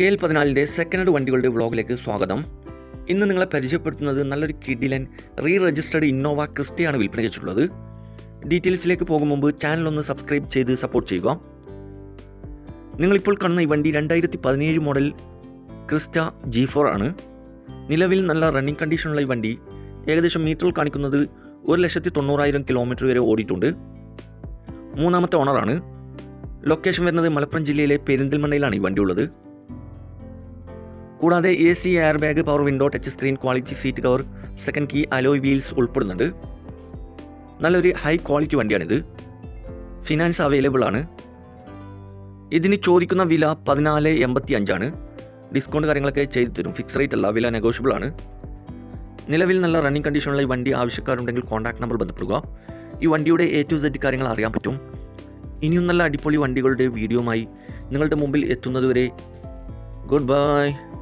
K L പതിനാലിന്റെ second hand വണ്ടികളുടെ വ്ളോഗിലേക്ക് സ്വാഗതം. ഇന്ന് നിങ്ങളെ പരിചയപ്പെടുത്തുന്നത് നല്ലൊരു കിഡിലൻ റീ രജിസ്റ്റേർഡ് ഇന്നോവ ക്രിസ്റ്റയാണ് വിൽപ്പന വെച്ചിട്ടുള്ളത് ഡീറ്റെയിൽസിലേക്ക് പോകും മുമ്പ് ചാനൽ ഒന്ന് സബ്സ്ക്രൈബ് ചെയ്ത് സപ്പോർട്ട് ചെയ്യുക. നിങ്ങളിപ്പോൾ കാണുന്ന ഈ വണ്ടി രണ്ടായിരത്തി പതിനേഴ് മോഡൽ ക്രിസ്റ്റ ജി ഫോർ ആണ്. നിലവിൽ നല്ല റണ്ണിങ് കണ്ടീഷനുള്ള ഈ വണ്ടി ഏകദേശം മീറ്ററിൽ കാണിക്കുന്നത് ഒരു ലക്ഷത്തി തൊണ്ണൂറായിരം കിലോമീറ്റർ വരെ ഓടിയിട്ടുണ്ട്. മൂന്നാമത്തെ ഓണറാണ്. ലൊക്കേഷൻ വരുന്നത് മലപ്പുറം ജില്ലയിലെ പെരിന്തൽമണ്ണയിലാണ് ഈ വണ്ടി ഉള്ളത്. കൂടാതെ A C airbag power window touch screen quality seat cover second key alloy wheels ഉൾപ്പെടുന്നുണ്ട്. നല്ലൊരു ഹൈ ക്വാളിറ്റി വണ്ടിയാണിത്. ഫിനാൻസ് അവൈലബിൾ ആണ്. ഇതിന് ചോദിക്കുന്ന വില പതിനാല് എൺപത്തി അഞ്ചാണ് ഡിസ്കൗണ്ട് കാര്യങ്ങളൊക്കെ ചെയ്തു തരും. ഫിക്സ് റേറ്റ് അല്ല വില നെഗോഷ്യബിൾ ആണ്. നിലവിൽ നല്ല റണ്ണിംഗ് കണ്ടീഷനുള്ള ഈ വണ്ടി ആവശ്യക്കാരുണ്ടെങ്കിൽ കോൺടാക്ട് നമ്പർ ബന്ധപ്പെടുക. ഈ വണ്ടിയുടെ എ ടു സെറ്റ് കാര്യങ്ങൾ അറിയാൻ പറ്റും. ഇനിയും നല്ല അടിപൊളി വണ്ടികളുടെ വീഡിയോമായി നിങ്ങളുടെ മുമ്പിൽ എത്തുന്നതുവരെ ഗുഡ് ബൈ